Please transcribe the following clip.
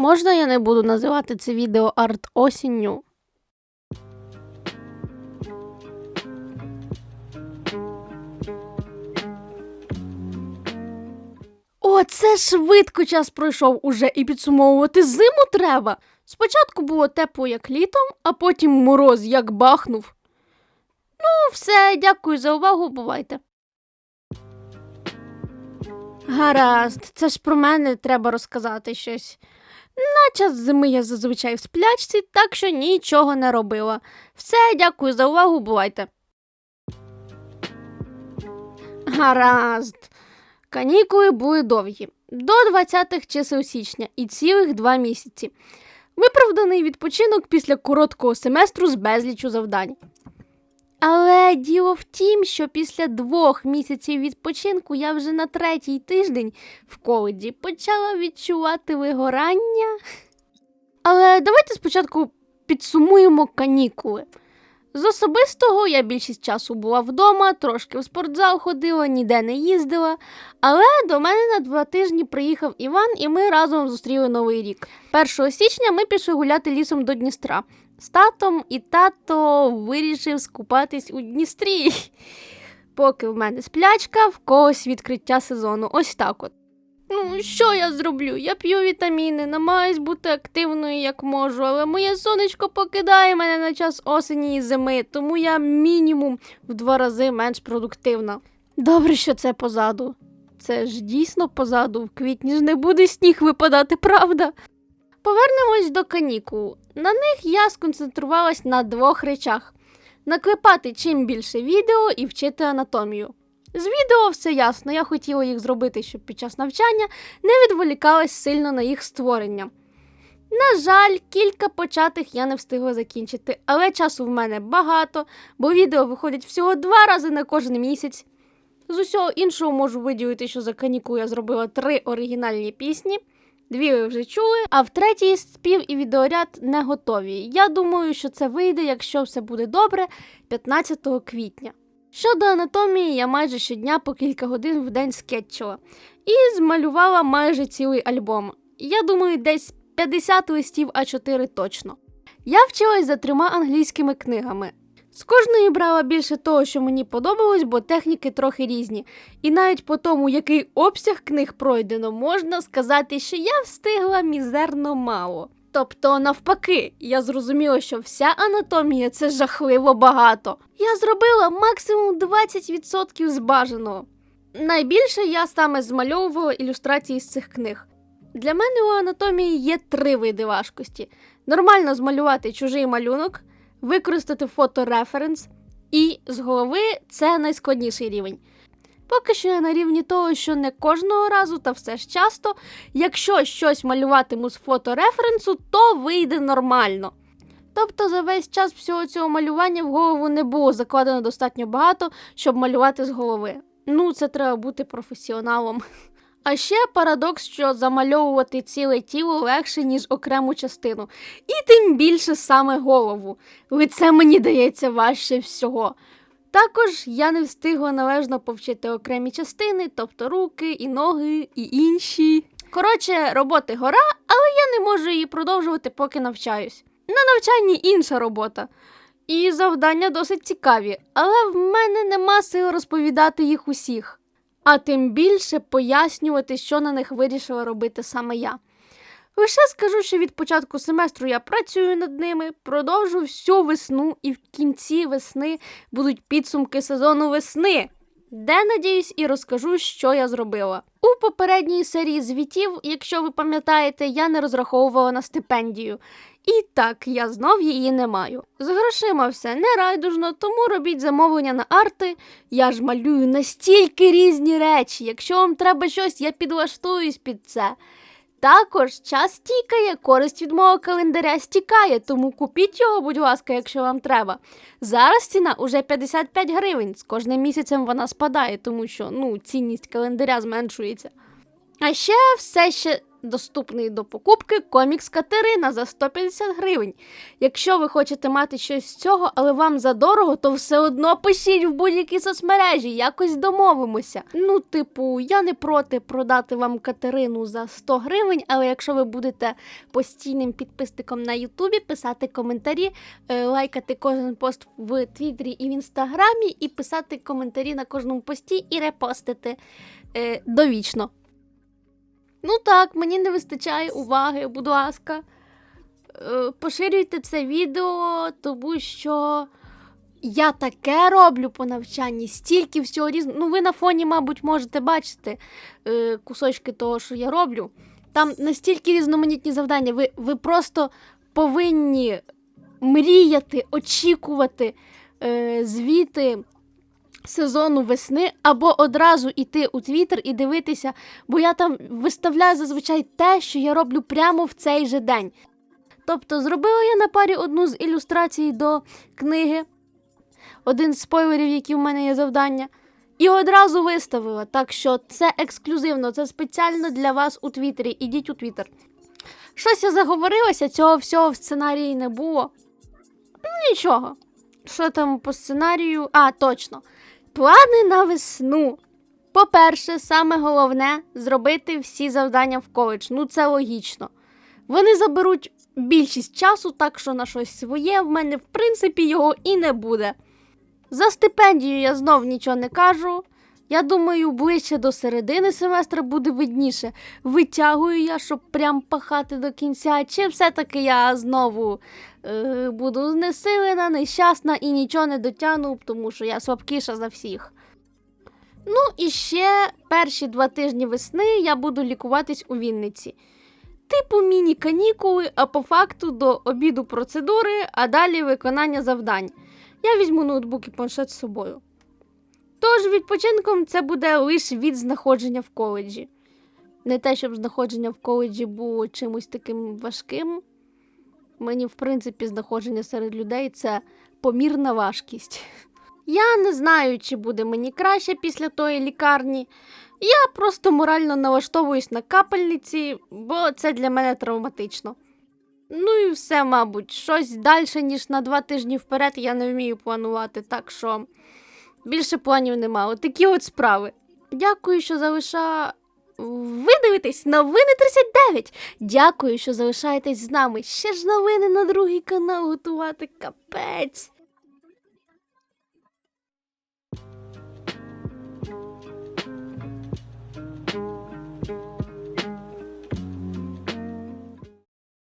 Можна я не буду називати це відео арт осінню? О, це швидко час пройшов уже і підсумовувати зиму треба. Спочатку було тепло, як літом, а потім мороз як бахнув. Ну, все, дякую за увагу, бувайте. Гаразд, це ж про мене треба розказати щось. На час зими я зазвичай в сплячці, так що нічого не робила. Все, дякую за увагу, бувайте. Гаразд. Канікули були довгі до 20-х чисел січня і цілих два місяці. Виправданий відпочинок після короткого семестру з безлічу завдань. Але діло в тім, що після двох місяців відпочинку я вже на третій тиждень в коледжі почала відчувати вигорання. Але давайте спочатку підсумуємо канікули. З особистого я більшість часу була вдома, трошки в спортзал ходила, ніде не їздила. Але до мене на два тижні приїхав Іван, і ми разом зустріли новий рік. 1 січня ми пішли гуляти лісом до Дністра з татом, і тато вирішив скупатись у Дністрі. Поки в мене сплячка, в когось відкриття сезону. Ось так от. Ну, що я зроблю? Я п'ю вітаміни, намагаюсь бути активною як можу, але моє сонечко покидає мене на час осені і зими, тому я мінімум в два рази менш продуктивна. Добре, що це позаду. Це ж дійсно позаду, в квітні ж не буде сніг випадати, правда? Повернемось до канікул. На них я сконцентрувалась на двох речах: наклепати чим більше відео і вчити анатомію. З відео все ясно, я хотіла їх зробити, щоб під час навчання не відволікалась сильно на їх створення. На жаль, кілька початих я не встигла закінчити, але часу в мене багато, бо відео виходять всього два рази на кожен місяць. З усього іншого можу виділити, що за канікули я зробила три оригінальні пісні. Дві ви вже чули, а в третій спів і відеоряд не готові. Я думаю, що це вийде, якщо все буде добре, 15 квітня. Щодо анатомії, я майже щодня по кілька годин в день скетчила і змалювала майже цілий альбом. Я думаю, десь 50 листів А4 точно. Я вчилась за трьома англійськими книгами. З кожної брала більше того, що мені подобалось, бо техніки трохи різні. І навіть по тому, який обсяг книг пройдено, можна сказати, що я встигла мізерно мало. Тобто, навпаки, я зрозуміла, що вся анатомія це жахливо багато. Я зробила максимум 20% з бажаного. Найбільше я саме змальовувала ілюстрації з цих книг. Для мене у анатомії є три види важкості: нормально змалювати чужий малюнок, використати фотореференс, і з голови це найскладніший рівень. Поки що я на рівні того, що не кожного разу, та все ж часто, якщо щось малюватиму з фотореференсу, то вийде нормально. Тобто за весь час всього цього малювання в голову не було закладено достатньо багато, щоб малювати з голови. Ну, це треба бути професіоналом. А ще парадокс, що замальовувати ціле тіло легше, ніж окрему частину, і тим більше саме голову. Лице мені дається важче всього. Також я не встигла належно повчити окремі частини, тобто руки, і ноги, і інші. Коротше, роботи гора, але я не можу її продовжувати, поки навчаюсь. На навчанні інша робота. І завдання досить цікаві, але в мене нема сил розповідати їх усіх, а тим більше пояснювати, що на них вирішила робити саме я. Лише скажу, що від початку семестру я працюю над ними, продовжу всю весну, і в кінці весни будуть підсумки сезону весни, де, надіюсь, і розкажу, що я зробила. У попередній серії звітів, якщо ви пам'ятаєте, я не розраховувала на стипендію. І так, я знов її не маю. З грошима все не райдужно, тому робіть замовлення на арти. Я ж малюю настільки різні речі. Якщо вам треба щось, я підлаштуюсь під це. Також час тікає, користь від мого календаря стікає, тому купіть його, будь ласка, якщо вам треба. Зараз ціна уже 55 гривень. З кожним місяцем вона спадає, тому що ну, цінність календаря зменшується. А ще все ще доступний до покупки комікс Катерина за 150 гривень. Якщо ви хочете мати щось з цього, але вам задорого, то все одно пишіть в будь-які соцмережі, якось домовимося. Ну, типу, я не проти продати вам Катерину за 100 гривень, але якщо ви будете постійним підписником на Ютубі, писати коментарі, е, лайкати кожен пост в Твіттері і в Інстаграмі, і писати коментарі на кожному пості і репостити е, довічно. Ну так, мені не вистачає уваги, будь ласка. Е, поширюйте це відео, тому що я таке роблю по навчанні, стільки всього різного. Ну, ви на фоні, мабуть, можете бачити е, кусочки того, що я роблю. Там настільки різноманітні завдання. Ви, ви просто повинні мріяти, очікувати е, звіти сезону весни, або одразу йти у Твіттер і дивитися, бо я там виставляю зазвичай те, що я роблю прямо в цей же день. Тобто, зробила я на парі одну з ілюстрацій до книги, один з спойлерів, які в мене є завдання, і одразу виставила. Так що це ексклюзивно, це спеціально для вас у Твіттері. Ідіть у Твіттер. Щось я заговорилася, цього всього в сценарії не було. Нічого. Що там по сценарію? А, точно. Плани на весну. По-перше, саме головне зробити всі завдання в коледж. Ну, це логічно. Вони заберуть більшість часу, так що на щось своє в мене, в принципі, його і не буде. За стипендію я знов нічого не кажу. Я думаю, ближче до середини семестра буде видніше. Витягую я, щоб прям пахати до кінця, чи все-таки я знову е, буду знесилена, нещасна і нічого не дотягну, тому що я слабкіша за всіх. Ну і ще перші два тижні весни я буду лікуватись у Вінниці. Типу міні-канікули, а по факту до обіду процедури, а далі виконання завдань. Я візьму ноутбук і планшет з собою. Тож відпочинком це буде лише від знаходження в коледжі. Не те, щоб знаходження в коледжі було чимось таким важким. Мені, в принципі, знаходження серед людей це помірна важкість. Я не знаю, чи буде мені краще після тої лікарні. Я просто морально налаштовуюсь на капельниці, бо це для мене травматично. Ну і все, мабуть, щось далі, ніж на два тижні вперед, я не вмію планувати, так що більше планів нема. Такі от справи. Дякую, що залиша. Ви дивитесь новини 39. Дякую, що залишаєтесь з нами. Ще ж новини на другий канал готувати. Капець.